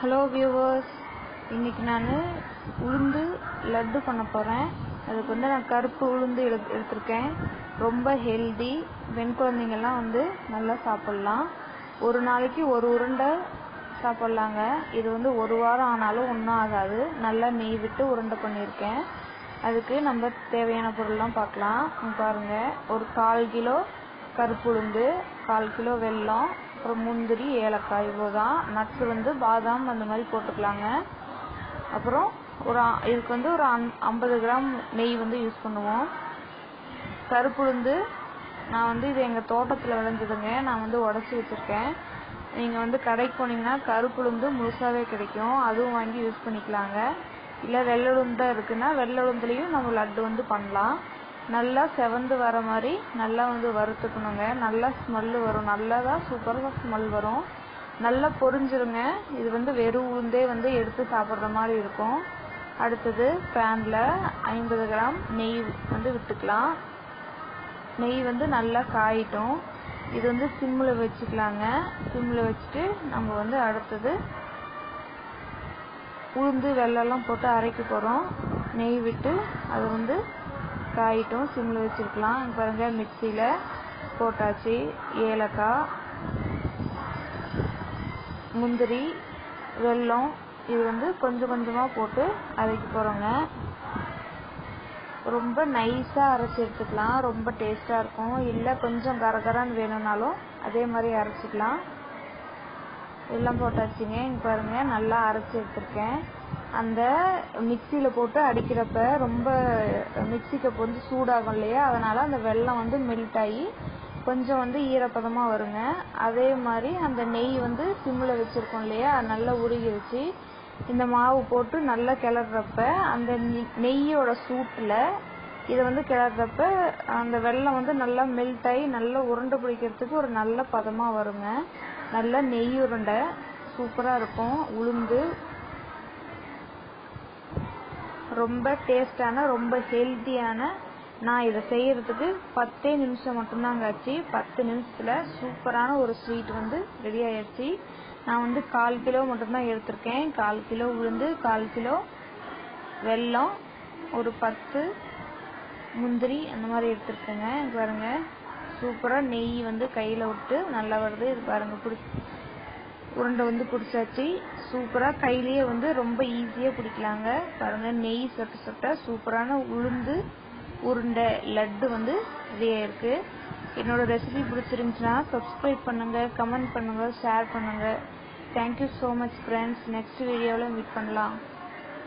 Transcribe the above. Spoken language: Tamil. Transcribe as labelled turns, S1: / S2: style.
S1: ஹலோ வியூவர்ஸ் இன்னைக்கு நான் உளுந்து லட்டு பண்ண போகிறேன் அதுக்கு வந்து நான் கருப்பு உளுந்து எடு எடுத்திருக்கேன். ரொம்ப ஹெல்தி பெண் குழந்தைங்கள்லாம் வந்து நல்லா சாப்பிட்லாம். ஒரு நாளைக்கு ஒரு உருண்டை சாப்பிட்லாங்க. இது வந்து ஒரு வாரம் ஆனாலும் ஒன்றும் ஆகாது. நல்லா நெய் விட்டு உருண்டை பண்ணியிருக்கேன். அதுக்கு நம்ம தேவையான பொருள்லாம் பார்க்கலாம். பாருங்கள் ஒரு கால் கிலோ கருப்பு உளுந்து கால் கிலோ வெல்லம் அப்புறம் முந்திரி ஏலக்காய் இவ்வளோதான் நட்ஸ் வந்து பாதாம் அந்த மாதிரி போட்டுக்கலாங்க. அப்புறம் ஒரு இதுக்கு வந்து ஒரு ஐம்பது கிராம் நெய் வந்து யூஸ் பண்ணுவோம். கருப்புளுந்து நான் வந்து இது எங்கள் தோட்டத்தில் விளைஞ்சதுங்க. நான் வந்து உடச்சி வச்சுருக்கேன். நீங்கள் வந்து கடைக்கு போனீங்கன்னா கருப்புளுந்து முழுசாகவே கிடைக்கும். அதுவும் வாங்கி யூஸ் பண்ணிக்கலாங்க. இல்லை வெள்ளை உளுந்து தான் இருக்குன்னா வெள்ளை உளுந்துலேயும் நம்ம லட்டு வந்து பண்ணலாம். நல்லா செவந்து வர மாதிரி நல்லா வந்து வறுத்துக்கணுங்க. நல்லா ஸ்மெல்லு வரும். நல்லா தான் சூப்பராக ஸ்மெல் வரும். நல்லா பொரிஞ்சிருங்க. இது வந்து வெறும் உளுந்தே வந்து எடுத்து சாப்பிட்ற மாதிரி இருக்கும். அடுத்தது பேனில் ஐம்பது கிராம் நெய் வந்து விட்டுக்கலாம். நெய் வந்து நல்லா காயிட்டும். இது வந்து சிம்மில் வச்சுக்கலாங்க. சிம்மில் வச்சுட்டு நம்ம வந்து அடுத்தது உளுந்து வெள்ளம்லாம் போட்டு அரைக்க போகிறோம் நெய் விட்டு அதை வந்து காயிட்டும் சிம்மில் வச்சுருக்கலாம். பாருங்கள் மிக்சியில் போட்டாச்சு. ஏலக்காய் முந்திரி வெல்லம் இது வந்து கொஞ்சம் கொஞ்சமாக போட்டு அரைக்க போகிறோங்க ரொம்ப நைஸாக அரைச்சி எடுத்துக்கலாம். ரொம்ப டேஸ்ட்டாக இருக்கும். இல்லை கொஞ்சம் கரகரான்னு வேணும்னாலும் அதே மாதிரி அரைச்சிக்கலாம். எல்லாம் போட்டாச்சுங்க. இங்கே பாருங்கள் நல்லா அரைச்சி எடுத்துருக்கேன். அந்த மிக்சியில் போட்டு அடிக்கிறப்ப ரொம்ப மிக்ஸி கப் வந்து சூடாகும் இல்லையா? அதனால் அந்த வெல்லம் வந்து மெல்ட் ஆகி கொஞ்சம் வந்து ஈரப்பதமாக வருங்க. அதே மாதிரி அந்த நெய் வந்து சிம்மில் வச்சுருக்கோம் இல்லையா? நல்லா உருகிருச்சு. இந்த மாவு போட்டு நல்லா கிளறப்ப அந்த நெய்யோட சூட்டில் இதை வந்து கிளறப்ப அந்த வெள்ளம் வந்து நல்லா மெல்ட் ஆகி நல்லா உருண்டை பிடிக்கிறதுக்கு ஒரு நல்ல பதமாக வருங்க. நல்லா நெய் உருண்டை. சூப்பராக இருக்கும். உளுந்து ரொம்ப டேஸ்டான ரொம்ப ஹெல்த்தியான நான் இதை செய்கிறதுக்கு பத்தே நிமிஷம் மட்டும்தாங்க ஆச்சு. பத்து நிமிஷத்தில் சூப்பரான ஒரு ஸ்வீட் வந்து ரெடி ஆயிடுச்சு நான் வந்து கால் கிலோ மட்டும்தான் எடுத்திருக்கேன். கால் கிலோ உளுந்து கால் கிலோ வெல்லம் ஒரு பத்து முந்திரி அந்த மாதிரி எடுத்துருக்கேங்க. பாருங்கள் பாருங்க. சூப்பராக நெய் வந்து கையில் விட்டு நல்லா வருது. இது பாருங்கள் பிடிச்சி உருண்டை வந்து பிடிச்சாச்சு. சூப்பராக கையிலேயே வந்து ரொம்ப ஈஸியாக பிடிக்கலாங்க. பாருங்கள் நெய் சொட்ட சொட்ட சூப்பரான உளுந்து உருண்டை லட்டு வந்து ரெடி ஆயிருக்கு. என்னோட ரெசிபி பிடிச்சிருந்துச்சுன்னா சப்ஸ்கிரைப் பண்ணுங்கள் கமெண்ட் பண்ணுங்கள் ஷேர் பண்ணுங்கள் thank you so much friends next வீடியோவில் மீட் பண்ணலாம்.